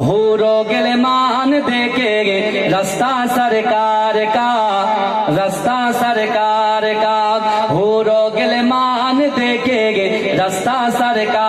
हो रोगिल मान देके रास्ता सरकार का, रास्ता सरकार का। हो रोगिल मान देके रास्ता सरकार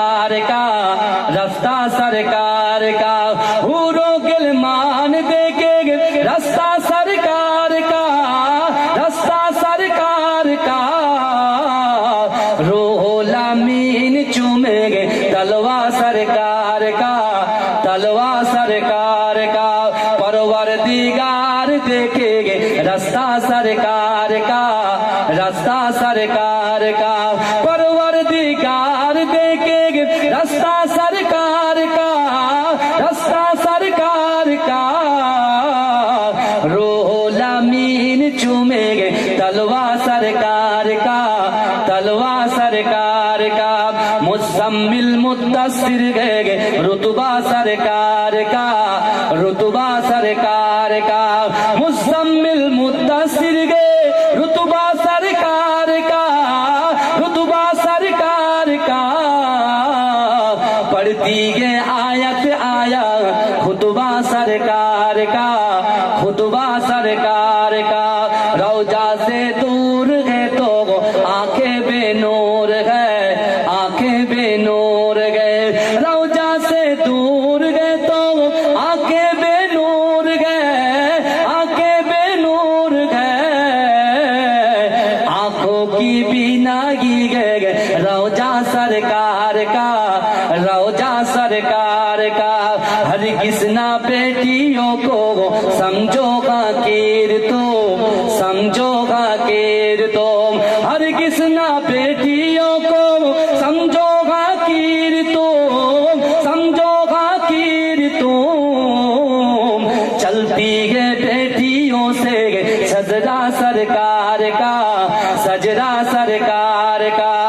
রাস্তা সরকার কা রাস্তা সরকার কা রোলা মিন চুমে গে তলওয়া সরকার কা তলওয়া সরকার কা মুজাম্মিল মুদাসসির গে से सजरा सरकार का सजरा सरकार का।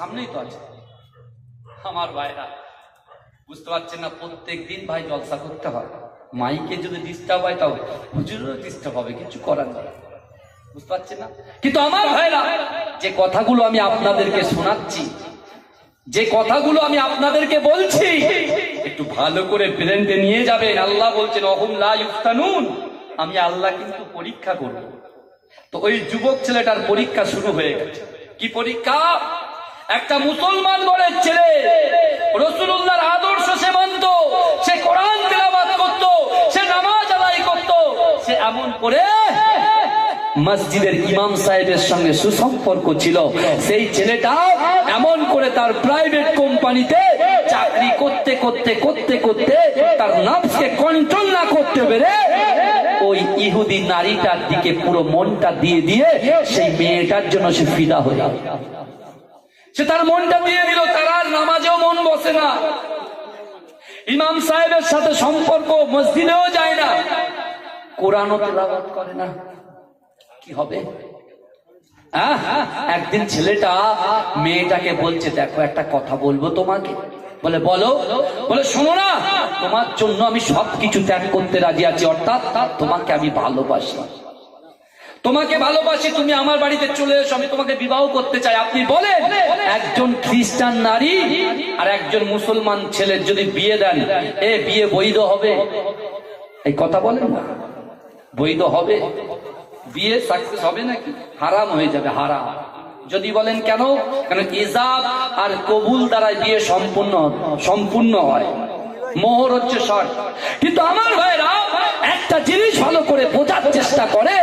সামনেই তো আছে। আমার ভাইরা, বুঝতে পারছেন না প্রত্যেক দিন ভাই জলসা করতে হয়। মাইকে যদি ডিস্টার্ব হয়, তাও হুজুরেরও ডিস্টার্ব হবে, কিছু করার নেই। বুঝতে পারছেন না? কিন্তু আমার ভাইরা, যে কথাগুলো আমি আপনাদেরকে শোনাচ্ছি, যে কথাগুলো আমি আপনাদেরকে বলছি, একটু ভালো করে ব্রেনতে নিয়ে যাবেন। আল্লাহ বলছেন, অহুম লা ইফতানুন। আমি আল্লাহ কিন্তু পরীক্ষা করব। তো ওই যুবক ছেলেটার পরীক্ষা শুরু হয়ে গেছে। কি পরীক্ষা? একটা মুসলমান ঘরের ছেলে রসুল্লাহর আদর্শ সে মানত, সে কোরআন তেলাবাদ করত, সে নামাজ আদায় করত, সে এমন করে মসজিদের ইমাম সাহেবের সঙ্গে সুসম্পর্ক ছিল সেই ছেলেটা এমন করে তার প্রাইভেট কোম্পানিতে চাকরি করতে করতে করতে করতে তার নাফসকে কন্ট্রোল না করতে পেরে ওই ইহুদি নারীটার দিকে পুরো মনটা দিয়ে দিয়ে সেই মেয়েটার জন্য সে ফিদা হয়ে। সে তার মনটা দিয়ে দিল, তার নামাজেও মন বসে না। ইমাম সাহেবের সাথে সম্পর্ক মসজিদেও যায় না। তেলাওয়াত করে না। কি হবে? একদিন ছেলেটা মেয়েটাকে বলছে, দেখো, একটা কথা বলব তোমাকে। বলে, বলো। বলে, শোনো না, তোমার জন্য আমি সবকিছু ত্যাগ করতে রাজি আছি, অর্থাৎ তোমাকে আমি ভালোবাসি। তোমাকে ভালোবাসি, তুমি আমার বাড়িতে চলে এসো, আমি তোমাকে বিবাহ করতে চাই। আপনি বলেন, একজন খ্রিস্টান নারী আর একজন মুসলমান ছেলের যদি বিয়ে দেন, এ বিয়ে বৈধ হবে? এই কথা বলেন না। বৈধ হবে? বিয়ে সাকসেস হবে নাকি? হারাম হয়ে যাবে, হারাম। যদি বলেন কেন? কেন ইজাব আর কবুল দ্বারা বিয়ে সম্পূর্ণ সম্পূর্ণ হয়। মোহর হচ্ছে শর্ট কিন্তু আমার ভাইরা একটা জিনিস ভালো করে বোঝার চেষ্টা করে,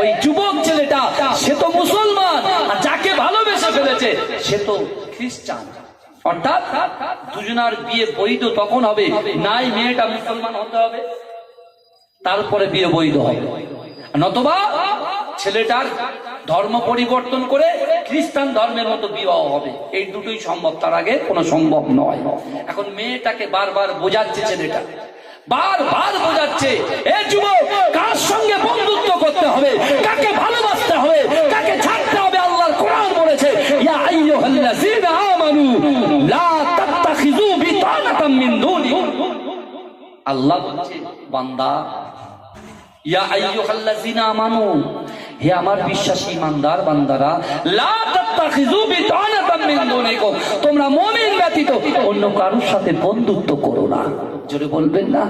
ওই যুবক ছেলেটা, সে তো মুসলমান, আর যাকে ভালোবেসে ফেলেছে, সে তো খ্রিস্টান। অর্থাৎ দুজনার বিয়ে বৈধ তখন হবে, নাই মেয়েটা মুসলমান হতে হবে, তারপরে বিয়ে বৈধ হবে। নতবা ছেলেটার ধর্ম পরিবর্তন করে খ্রিস্টান ধর্মের মতো বিবাহ হবে। এই দুটোই সম্ভব, তার আগে কোনো সম্ভব নয়। এখন মেয়েটাকে বারবার বোঝাচ্ছে ছেলেটা। বারবার বোঝাচ্ছে, এ যুবক, কার সঙ্গে বন্ধুত্ব করতে হবে? কাকে ভালোবাসতে হবে? কাকে ছাড়তে হবে? আল্লাহর কোরআন বলেছে, ইয়া আইয়ুহাল্লাযীনা আমানু লা তাত্তাখিযু বিতানাতাম মিন দুনিকুম আল্লাহ বলছে, বান্দা অন্য কারোর সাথে বন্ধুত্ব করো না। জোরে বলবেন না?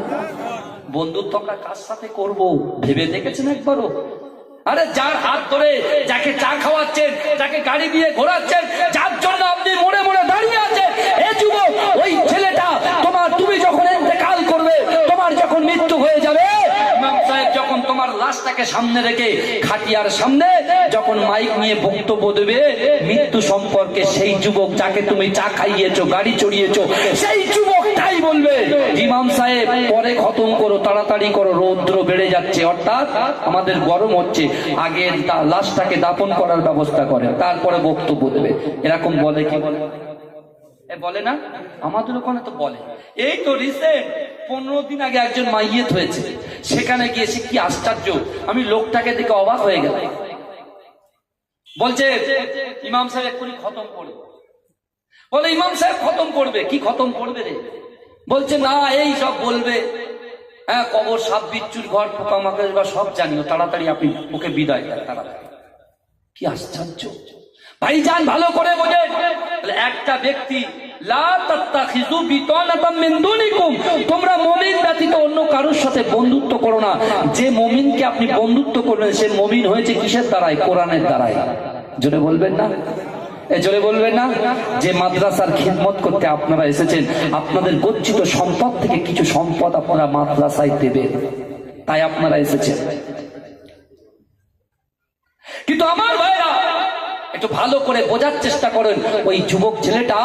বন্ধুত্ব কার সাথে করব? ভেবে দেখেছেন একবারও? আরে যার হাত ধরে যাকে চা খাওয়াচ্ছেন, যাকে গাড়ি দিয়ে ঘোরাচ্ছেন, যার জন্য আপনি মনে মনে দাঁড়িয়ে আছেন ওই ছেলেটা তোমার তুমি যখন ইন্তেকাল করবে তোমার যখন মৃত্যু হয়ে যাবে ইমাম সাহেব যখন তোমার লাশটাকে সামনে রেখে খাটিয়ার সামনে যখন মাইক নিয়ে বক্তব্য দেবে, মৃত্যু সম্পর্কে সেই যুবক যাকে তুমি চা খাইয়েছো, গাড়ি চড়িয়েছো, সেই যুবকটাই বলবে, ইমাম সাহেব, পরে খতম করো, তাড়াতাড়ি করো, রৌদ্র বেড়ে যাচ্ছে, অর্থাৎ আমাদের গরম হচ্ছে। আগে লাশটাকে দাপন করার ব্যবস্থা করে, তারপরে বক্তব্য দেবে। এরকম বলে কি? বলে বলে না? আমাদের ওখানে তো বলে। এই তো রিসেন্ট পনেরো দিন আগে একজন মাইয়েত হয়েছে। সেখানে গিয়েছে, কি আশ্চর্য। আমি লোকটাকে দেখে অবাক হয়ে গেলাম। বলছে, ইমাম সাহেব এক্ষুনি খতম করবে। বলে, ইমাম সাহেব খতম করবে? কি খতম করবে রে? বলছে, না, এই সব বলবে। হ্যাঁ কবর, সাপ, বিচ্ছুর, ঘর পোকামাকে বা সব জানিও। তাড়াতাড়ি আপনি ওকে বিদায় দেন, তাড়াতাড়ি। কি আশ্চর্য। ভাইজান ভালো করে বোঝে। একটা ব্যক্তি আপনারা এসেছেন, আপনাদের গচ্ছিত সম্পদ থেকে কিছু সম্পদ আপনারা মাদ্রাসায় দেবেন। তাই আপনারা এসেছেন। কিন্তু আমার একটু ভালো করে বোঝার চেষ্টা করেন। ওই যুবক ছেলেটা,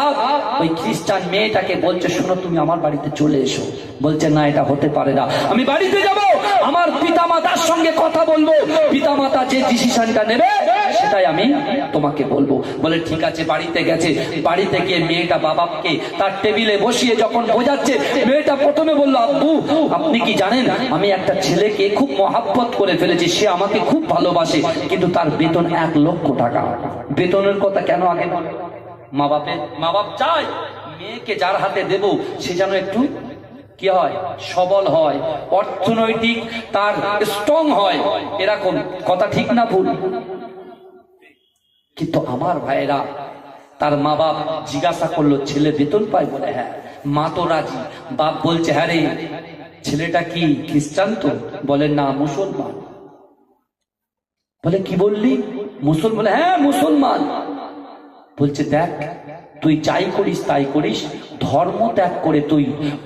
ওই খ্রিস্টান মেয়েটাকে বলছে, শোনো, তুমি আমার বাড়িতে চলে এসো। বলছে, না, এটা হতে পারে না। আমি বাড়িতে যাব, আমার পিতামাতার সঙ্গে কথা বলব। পিতা মাতা যে ডিসিশনটা নেবে সেটাই আমি তোমাকে বলব। বলে, ঠিক আছে, বাড়িতে গেছে। বাড়িতে গিয়ে মেয়েটা বাবাকে তার টেবিলে বসিয়ে যখন বোঝাচ্ছে, মেয়েটা প্রথমে বলল, আব্বু, আপনি কি জানেন, আমি একটা ছেলেকে খুব মহাব্বত করে ফেলেছি, সে আমাকে খুব ভালোবাসে, কিন্তু তার বেতন এক লক্ষ টাকা। বেতনের কথা কেন আগে বলে? মা বাপের, মা বাপ চায়, মেয়েকে যার হাতে দেব, সে যেন একটু কি হয়, সবল হয়, অর্থনৈতিক তার স্ট্রং হয়। এরকম, কথা ঠিক না ভুল? কিন্তু আমার ভাইরা তার মা বাপ জিজ্ঞাসা করল, ছেলে বেতন পায় বলে? হ্যাঁ। মা তো রাজি। বাপ বলছে হ্যাঁ রে, ছেলেটা কি খ্রিস্টান তো? বলে, না, মুসলমান। বলে, কি বললি? মুসলমান? হ্যাঁ মুসলমান। বলছে, দেখ তুই যাই করিস, তাই করিস। ধর্ম ত্যাগ করে তুই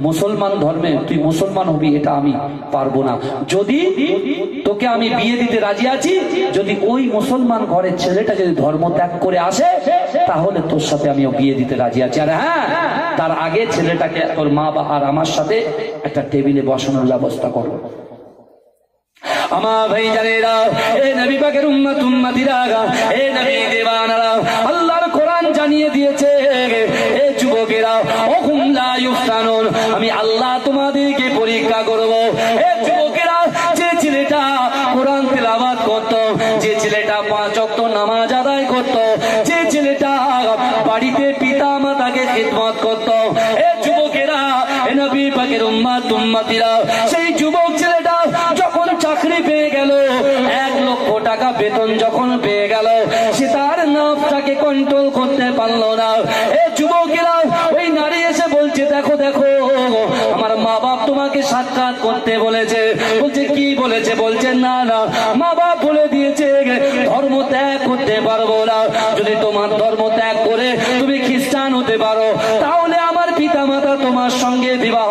মুসলমান ধর্মে তুই মুসলমান হবি, এটা আমি পারব না। যদি তোকে আমি বিয়ে দিতে রাজি আছি, যদি ওই মুসলমান ঘরের ছেলেটা যদি ধর্ম ত্যাগ করে আসে, তাহলে তোর সাথে আমিও বিয়ে দিতে রাজি আছি। আর হ্যাঁ তার আগে ছেলেটাকে তোর মা বা আর আমার সাথে একটা টেবিলে বসানোর ব্যবস্থা করো। আমার ভাই জানেরা এ নবী পাকের উম্মত উম্মতিরা এ নবী দেবানারা আল্লাহর কোরআন জানিয়ে দিয়েছে যুবকেরা আমি আল্লাহ তোমাদেরকে পরীক্ষা করব। এ যুবকেরা, যে ছেলেটা কোরআন তেলাওয়াত করত, যে ছেলেটা পাঁচ ওয়াক্ত নামাজ আদায় করত, যে ছেলেটা বাড়িতে পিতা মাতাকে খিদমত করত, এ যুবকেরা, এ নবী পাকের উম্মত, উম্মতিরা, সেই যুবক ছেলেটা যখন চাকরি পেয়ে গেল, এক লক্ষ টাকা টাকা বেতন যখন পেয়ে গেল, সে তার নামটাকে কন্ট্রোল করতে পারল না এ যুবকেরা ওই নারী এসে বলছে দেখো, আমার মা বাপ তোমাকে সাক্ষাৎ করতে বলেছে। বলছে, কি বলেছে? বলছে, না না মা বাপ বলে দিয়েছে ধর্ম ত্যাগ করতে পারব না। যদি তোমার ধর্ম ত্যাগ করে তুমি খ্রিস্টান হতে পারো, তাহলে আমার পিতা মাতা তোমার সঙ্গে বিবাহ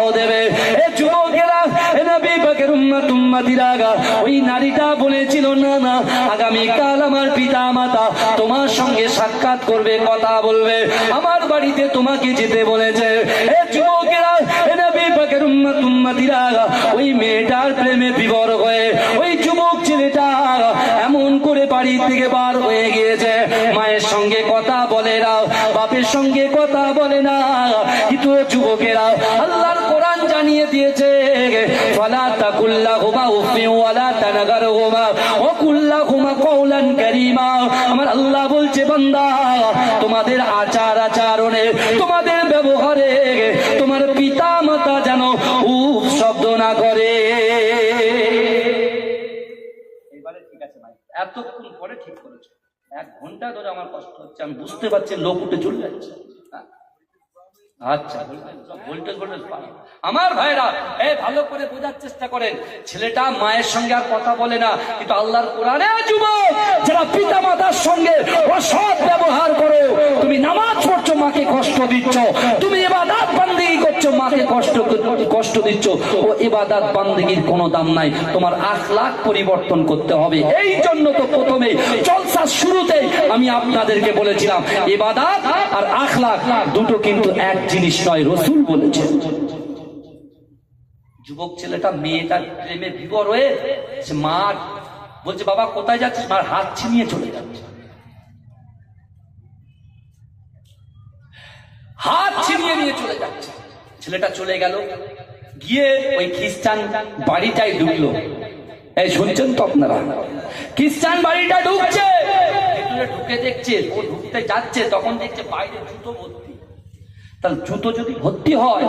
ওই নারীটা বলেছিল, না না আগামী কাল আমার পিতা মাতা তোমার সঙ্গে সাক্ষাৎ করবে, কথা বলবে। আমার বাড়িতে তোমাকে যেতে বলেছে। ওই মেয়েটার প্রেমে বিবর হয়ে, ওই যুবক ছেলেটা এমন করে বাড়ি থেকে বার হয়ে গিয়েছে, মায়ের সঙ্গে কথা বলে না বাপের সঙ্গে কথা বলে না কিন্তু যুবকেরা, আল্লাহর জানিয়ে দিয়েছে ফালা তাকুল্লাহুমা উফিন ওয়ালা তানাগারহুমা ওয়া কুল্লাহুমা কওলান কারীমা। আমার আল্লাহ বলছে, বান্দা, তোমাদের আচার আচরণে, তোমাদের ব্যবহারে, তোমার পিতা মাতা যেন শব্দ না করে। ঠিক আছে ভাই, এতক্ষণ পরে ঠিক করেছ। এক ঘণ্টা ধরে আমার কষ্ট হচ্ছে, আমি বুঝতে পারছি লোক উঠে চলে যাচ্ছে। আচ্ছা আমার ভাইরা ভালো করে বোঝার চেষ্টা করেন। ছেলেটা মায়ের সঙ্গে আর কথা বলে না, কিন্তু আল্লাহর কোরআনে যারা পিতা মাতার সঙ্গে অসৎ ব্যবহার করো, তুমি নামাজ পড়ছো, মাকে কষ্ট দিচ্ছ। তুমি কষ্ট দিচ্ছ। ও এবাদাত বান্দিগির কোনো দাম নাই, তোমার আখলাখ পরিবর্তন করতে হবে। এই জন্য তো প্রথমে জলসার শুরুতেই আমি আপনাদেরকে বলেছিলাম, এবাদাত আর আখ আখলাখ দুটো কিন্তু এক জিনিস নয় রসুল বলেছেন। যুবক ছেলেটা মেয়েটার প্রেমে বিবর হয়ে সে মার, বলছে, বাবা, কোথায় যাচ্ছিস? মার হাত ছিনিয়ে চলে যাচ্ছে। হাত ছিনিয়ে নিয়ে চলে যাচ্ছে। ছেলেটা চলে গেল, গিয়ে ওই খ্রিস্টান বাড়িটাই ঢুকলো। এই শুনছেন তো আপনারা? খ্রিস্টান বাড়িটা ঢুকছে। ঢুকে দেখছে, ও ঢুকতে যাচ্ছে, তখন দেখছে বাইরে জুতো ভর্তি। তাহলে জুতো যদি ভর্তি হয়,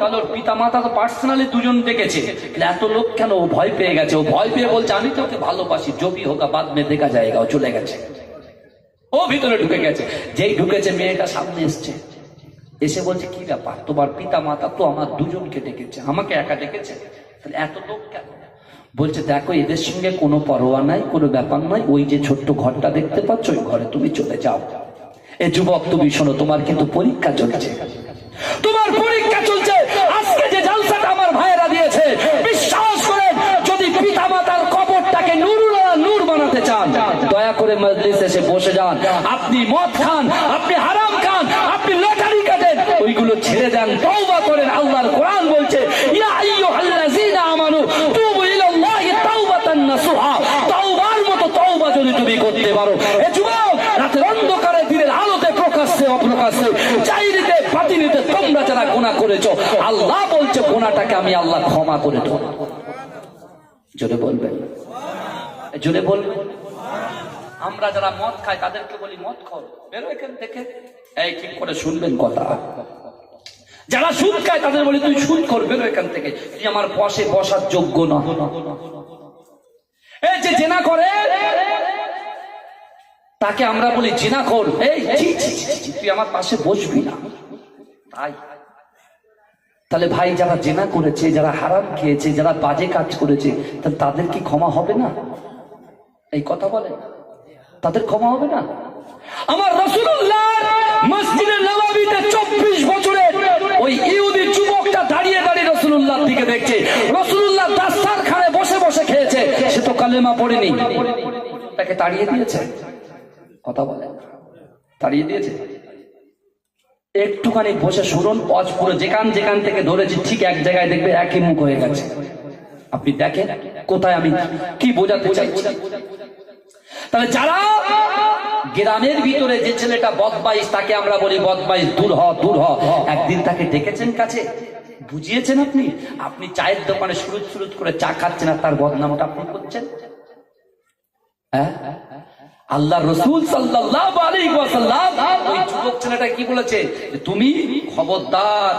তাহলে ওর পিতা মাতা তো পার্সোনালি দুজন দেখেছে। এত লোক কেন ও ভয় পেয়ে গেছে? ও ভয় পেয়ে বলছে, আমি তোকে ভালোবাসি জবি হোক বাদ মেয়ে দেখা যায়গা ও চলে গেছে। ও ভিতরে ঢুকে গেছে। যেই ঢুকেছে, মেয়েটা সামনে এসছে। এসে বলছে, কি ব্যাপার? তোমার পিতা মাতা তো আমার দুজনকে ডেকেছে, আমাকে একা ডেকেছে? তাহলে এত লোক কেন? বলছে, দেখো, এদের সঙ্গে কোনো পরোয়া নাই, কোনো ব্যাপার নয় ওই যে ছোট্ট ঘরটা দেখতে পাচ্ছ, ওই ঘরে তুমি চলে যাও। এ যুবক, তুমি শোনো, তোমার কিন্তু পরীক্ষা চলছে। তোমার পরীক্ষা চলছে। আজকে যে জালসাটা আমার ভাইয়েরা দিয়েছে, বিশ্বাস করেন, যদি পিতা মাতার কবরটাকে নুরুল্লাহ নূর বানাতে চান, দয়া করে মজলিস এসে বসে যান। আপনি মদ খান, আপনি হারাম খান, আপনি লটারি কাটেন, ওইগুলো ছেড়ে দেন, তওবা করেন, আল্লাহর কোরআন বলছে, ইয়া আইয়ুহাল্লাযীনা আমানু তুবু ইলাল্লাহি তাওবাতান নাসুহা। তাওবার মতো তওবা যদি তুমি করতে পারো। এ যুবক, রাতের অন্ধকারে করেছ আল্লাহ বলছে গুনাহটাকে আমি আল্লাহ ক্ষমা করে দেবো জোরে বলবেন জোরে বলবেন আমরা যারা মদ খাই তাদেরকে বলি মদ খাও বেরো এখান থেকে এই ঠিক করে শুনবেন কথা যারা সুদ খায় তাদের বলি তুই সুদ কর বেরো এখান থেকে তুই আমার বসে বসার যোগ্য না এই যে জেনা করে তাকে আমরা বলি জেনা কর এই তুই আমার পাশে বসবি না তাই তাহলে ভাই যারা জেনা করেছে, যারা হারাম খেয়েছে, যারা বাজে কাজ করেছে তাহলে তাদের কি ক্ষমা হবে না? এই কথা বলে। তাদের ক্ষমা হবে না? আমার রসুল্লাহ মসজিদের নবাবিতে চব্বিশ বছরের ওই ইহুদি যুবকটা দাঁড়িয়ে দাঁড়িয়ে রসুল্লাহ দিকে দেখছে। রসুল্লাহ দাস্তার খানে বসে বসে খেয়েছে। সে তো কালেমা পড়েনি। তাকে তাড়িয়ে দিয়েছে। কথা বলে। তাড়িয়ে দিয়েছে। একটুখানি বসে শুনুন পজ পুরো যেখান যেখান থেকে ধরেছি, ঠিক এক জায়গায় দেখবে একই মুখ হয়ে গেছে। আপনি দেখেন কোথায় আমি কি বোঝাতে চাইছি। তাহলে যারা গ্রামের ভিতরে যে ছেলেটা বদমাইশ, তাকে আমরা বলি বদমাইশ, দূর হ দূর হ। একদিন তাকে ডেকেছেন কাছে, বুঝিয়েছেন আপনি? আপনি চায়ের দোকানে সুরুত সুরুত করে চা খাচ্ছেন আর তার বদনামটা আপনি করছেন? হ্যাঁ? আল্লাহ রসুল ছেলেটা কি বলেছে? তুমি খবরদার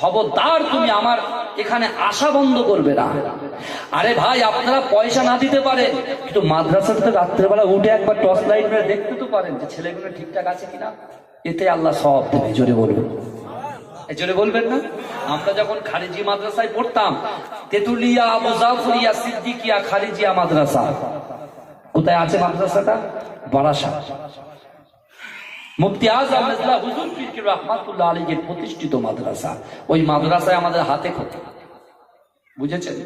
খবরদার তুমি আমার এখানে আশা বন্ধ করবে না। আরে ভাই, আপনারা পয়সা না দিতে পারেন, কিন্তু মাদ্রাসাতে রাত্রেবেলা উঠে একবার টর্চ লাইট মেরে দেখতে তো পারেন যে ছেলেগুলো ঠিকঠাক আছে কিনা। এতে আল্লাহ সব দেবে, জোরে বলবেন জোরে বলবেন না? আমরা যখন খারিজি মাদ্রাসায় পড়তাম, তেতুলিয়া মুজাফরিয়া সিদ্দিকিয়া খারিজিয়া মাদ্রাসা কোথায় আছে মাদ্রাসাটা? বারাসা। মুফতি আজম মেজলা হুজুর রহমাতুল্লাহ প্রতিষ্ঠিত মাদ্রাসা। ওই মাদ্রাসায় আমাদের হাতে খোঁজে বুঝেছেন?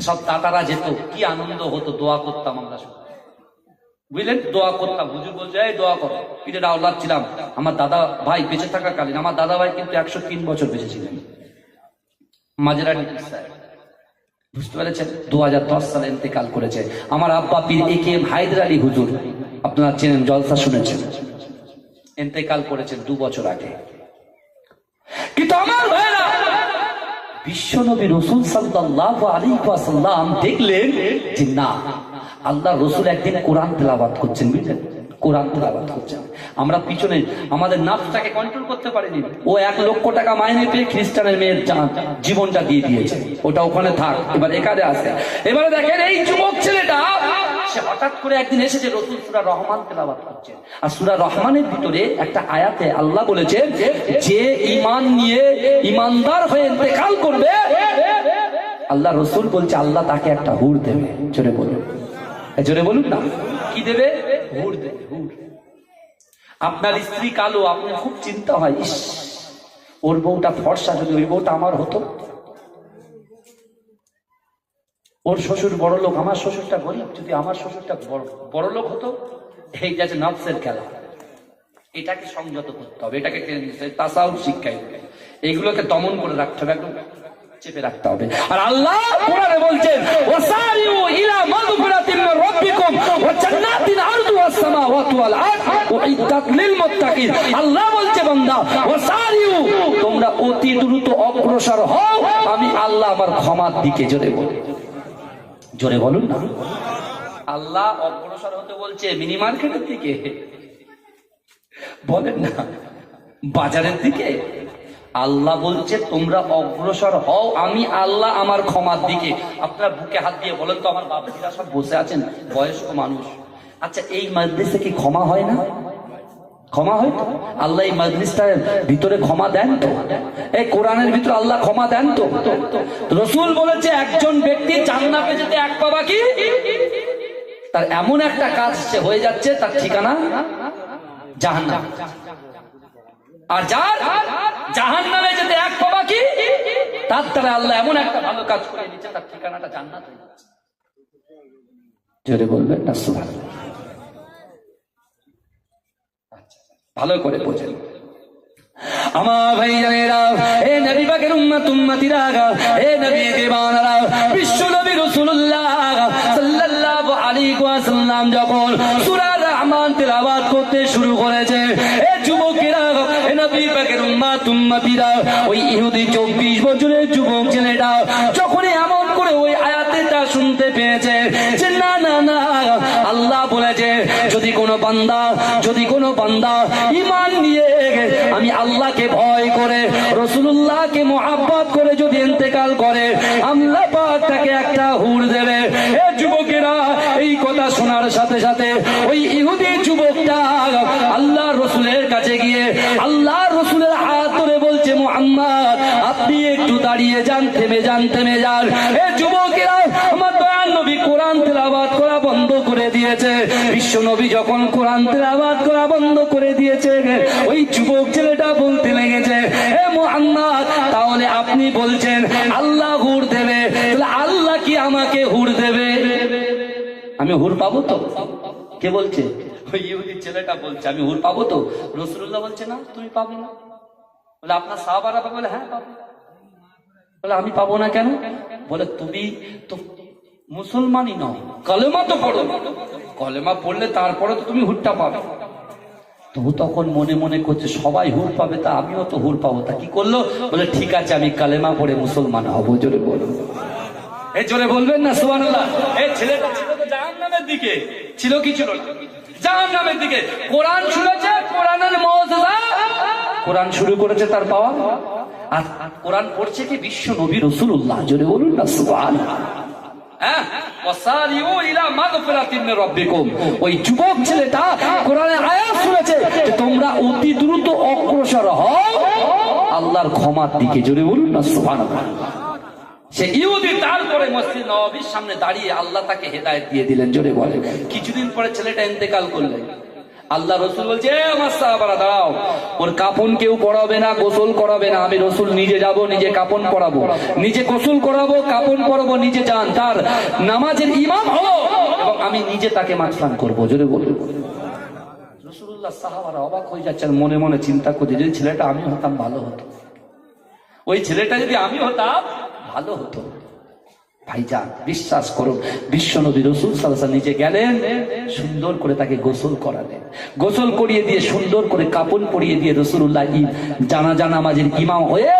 সব তাতারা যেত, কি আনন্দ হতো, দোয়া করতাম আমরা বুঝলেন? দোয়া করতাম। হুজুর বলছে দোয়া করো। পীরের আওলাদ ছিলাম আমার দাদা ভাই বেঁচে থাকাকালীন, আমার দাদা ভাই কিন্তু একশো তিন বছর বেঁচে ছিলেন। মাজরানি সাহেব। বুঝতে পেরেছেন? দু হাজার দশ সালে ইন্তেকাল করেছে। আমার আব্বা পীর এ কে এম আলী হুজুর, আপনারা চেনেন, জলসা শুনেছেন। ইন্তেকাল করেছেন দু বছর আগে। কিন্তু আমার বিশ্বনবী রসুল সাল্লাল্লাহু আলাইহি ওয়াসাল্লাম দেখলেন যে না, আল্লাহ রসুল একদিন কোরআন তেলাবাদ করছেন, বুঝলেন? কোরআন তেলাবাত করছেন। আমরা পিছনে, আমাদের নাফটাকে কন্ট্রোল করতে পারিনি। ও এক লক্ষ টাকা মাইনে পেয়ে খ্রিস্টানের মেয়ের জীবনটা দিয়ে দিয়েছে। ওটা ওখানে থাক, এবার এখানে আসে। এবারে দেখেন এই যুবক ছেলেটা হঠাৎ করে একদিন এসেছে রহমান রহমানের ভিতরে একটা আয়াতে আল্লাহ বলেছে যে ইমান নিয়ে হয়ে করবে, আল্লাহ রসুল বলছে, আল্লাহ তাকে একটা হুর দেবে। জোরে বলুন। জোরে বলুন না। কি দেবে? হুর দেবে। আপনার স্ত্রী কালো আপনার খুব চিন্তা হয়, ইস, ওর বউটা ফর্সা, যদি ওই বউটা আমার হতো? ওর শ্বশুর বড় লোক, আমার শ্বশুরটা গরিব, যদি আমার শ্বশুরটা বড়- লোক হতো, এই যে নফসের খেলা। এটাকে সংযত করতে হবে, এটাকে তাসাউ শিক্ষাই এইগুলোকে দমন করে রাখতে হবে, একদম চেপে রাখতে হবে। আর আল্লাহ কোরআনে বলছেন, ওয়াসারিউ ইলা মাগফিরাতিন মির রাব্বিকুম ওয়া জান্নাতিন আরদুহা সামাওয়াতু ওয়াল আরদ উইদ্দাত লিল মুত্তাকিন। আল্লাহ বলছে, বান্দা, ওয়াসারিউ, তোমরা অতি দ্রুত অগ্রসর হও, আমি আল্লাহ আমার ক্ষমার দিকে জোরে বলি। জোরে বলুন না। আল্লাহ অগ্রসর হতে বলছে মিনি মার্কেটের দিকে। বলেন না, বাজারের দিকে? আল্লাহ বলছে, তোমরা অগ্রসর হও, আমি আল্লাহ আমার ক্ষমার দিকে। আপনার বুকে হাত দিয়ে বলেন তো, আমার বাবাজিরা সব বসে আছেন, বয়স্ক মানুষ। আচ্ছা এই মাদ্রাসে কি ক্ষমা হয় না? ক্ষমা হয় তো? আল্লাহ এই মাজলিসটার ভিতরে ক্ষমা দেন তো? এই কোরআনের ভিতরে আল্লাহ ক্ষমা দেন তো? রসুল বলেছে, একজন ব্যক্তি জান্নাতে যেতে এক পা বাকি। তার এমন একটা কাজ সে হয়ে যাচ্ছে, তার ঠিকানা জাহান্নাম। আর যার জাহান নামে যেতে এক পা বাকি, তার দ্বারা আল্লাহ এমন একটা ভালো কাজ করে দিচ্ছে তার ঠিকানাটা জান্নাত জোরে বলবেন না? সুবহানাল্লাহ। ভালো করে বোঝেন। আমার ভাই এ যখন রহমান তেলাওয়াত করতে শুরু করেছে এ যুবকেরা এ নবী পাকের ওই ইহুদি 24 বছরের যুবক ছেলেটা যখনই এমন করে ওই আয়াতটা শুনতে পেয়েছে যে, না না না, আল্লাহ বলেছে, যদি কোনো বান্দা, যদি কোনো বান্দা ইমান নিয়ে আমি আল্লাহকে ভয় করে রসুল্লাহকে মোহাব্বত করে যদি ইন্তেকাল করে, আল্লাহ তাকে একটা হুর দেবে। এ যুবকেরা, এই কথা শোনার সাথে সাথে ওই ইহুদি যান থেমে যান। এ যুবকেরা আমার দয়াল নবী কোরআন তেলাবাদ করা বন্ধ করে দিয়েছে। বিশ্ব নবী যখন কোরআন তেলাবাদ করা বন্ধ করে দিয়েছে, ওই যুবক ছেলেটা বলতে লেগেছে, হে মোহাম্মদ, তাহলে আপনি বলছেন, আল্লাহ হুর দেবে আল্লাহ কি আমাকে হুর দেবে? আমি হুর পাবো তো? কে বলছে? ওই ছেলেটা বলছে, আমি হুর পাবো তো? রসুল্লাহ বলছে, না, তুমি পাবে না। বলে, আপনার সাহাবারা বলে হ্যাঁ পাবো। বলে, আমি পাবো না কেন? বলে, তুমি তো মুসলমানই নও, কলেমা তো পড়ো। কলেমা পড়লে তারপরে তো তুমি হুটটা পাবে। তবু তখন মনে মনে করছে, সবাই হুর পাবে, তা আমিও তো হুর পাবো। তা কি করল? বলে, ঠিক আছে, আমি কালেমা পড়ে মুসলমান হব। জোরে বলো এই জোরে বলবেন না জাহান্নামের দিকে, ছিল কি ছিল না? জাহান্নামের দিকে। কোরআন শুনেছে, কোরআনের মওজিজা কোরআন শুরু করেছে তার পাওয়া আর কোরআন পড়ছে কি বিশ্ব নবী রসুল্লাহ জোরে বলুন না সুবহান হ্যাঁ? তোমরা অতি দ্রুত অগ্রসর আল্লাহর ক্ষমার দিকে। জোরে বলুন না, সুবহানাল্লাহ। সে ইহুদি, তারপরে মসজিদ নবাবির সামনে দাঁড়িয়ে আল্লাহ তাকে হেদায়েত দিয়ে দিলেন। জোরে বলে কিছুদিন পরে ছেলেটা ইন্তেকাল করলেন। আল্লাহ রসুল বলছে, "এ আমার সাহাবারা, দাঁড়াও। ওর কাপন কেউ পড়াবে না, গোসল করাবে না। আমি রসুল নিজে যাব, নিজে কাপন পড়াবো নিজে গোসল করাবো কাপন পরাবো, নিজে যান। তার নামাজের ইমাম হলো এবং আমি নিজে তাকে মাছলান করব। জোরে বলব সাহাবারা অবাক হয়ে মনে মনে চিন্তা করছে, যদি ছেলেটা আমি ভালো হতো। ওই ছেলেটা যদি আমি হতাম, ভালো হতো। ভাইজান, বিশ্বাস করুন, বিশ্ব নবী রসুল সাল্লাহ নিজে গেলেন, সুন্দর করে তাকে গোসল করালেন। গোসল করিয়ে দিয়ে, সুন্দর করে কাপড় পরিয়ে দিয়ে রসুল্লাহ জানা মাঝের ইমাম হয়ে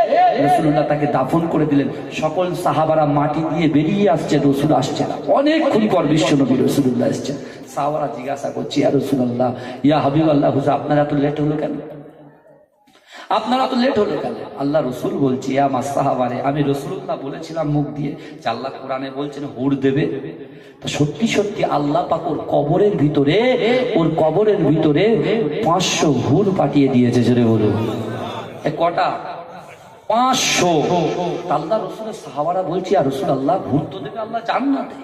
রসুল্লাহ তাকে দাফন করে দিলেন। সকল সাহাবারা মাটি দিয়ে বেরিয়ে আসছে, রসুল আসছে না। অনেকক্ষণ পর বিশ্ব নবী রসুল্লাহ আসছেন সাহাবারা জিজ্ঞাসা করছি, ইয়া রসুল্লাহ ইয়া হাবিব আল্লাহ হুজা আপনার এত লেট হলো কেন? আপনারা তো লেট হলে কেন আল্লাহ রসুল বলছি আমার সাহাবারে, আমি রসুল্লাহ বলেছিলাম মুখ দিয়ে। যে আল্লাহ কোরআনে বলছেন হুড় দেবে। তা সত্যি সত্যি আল্লাহ পাক ওর কবরের ভিতরে, ওর কবরের ভিতরে পাঁচশো হুড় পাঠিয়ে দিয়েছে, জোরে বলুন। কটা? পাঁচশো। আল্লাহ রসুলের সাহাবারা বলছি আর রসুল আল্লাহ হুড় তো দেবে আল্লাহ জান্নাতে।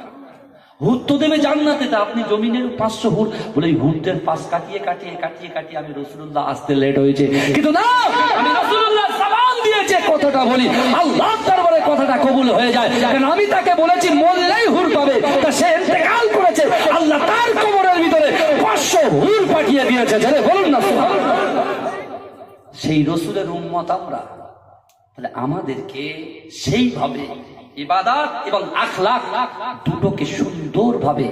হুট তো দেবে জান্নাতে, তা আপনি জমিনের পাঁচশো হুট বলে এই হুটের পাশ কাটিয়ে কাটিয়ে কাটিয়ে কাটিয়ে আমি রসুল্লাহ আসতে লেট হয়েছে। কিন্তু না, আমি রসুল্লাহ সালাম দিয়েছে কথাটা বলি। আল্লাহ দরবারে কথাটা কবুল হয়ে যায়। কারণ আমি তাকে বলেছি হুর পাবে। তা সে ইন্তেকাল করেছে। আল্লাহ তার ভিতরে পাঁচশো হুর পাঠিয়ে দিয়েছে। জানে বলুন না সেই রসুলের উম্মত আমরা। তাহলে আমাদেরকে সেইভাবে ইবাদাত এবং আখলাক দুটোকে সুন্দর সুন্দরভাবে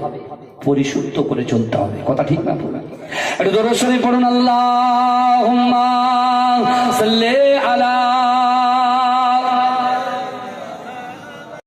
পরিশুদ্ধ করে চলতে হবে। কথা ঠিক না? একটু দরশনে পড়ুন আল্লাহ আলা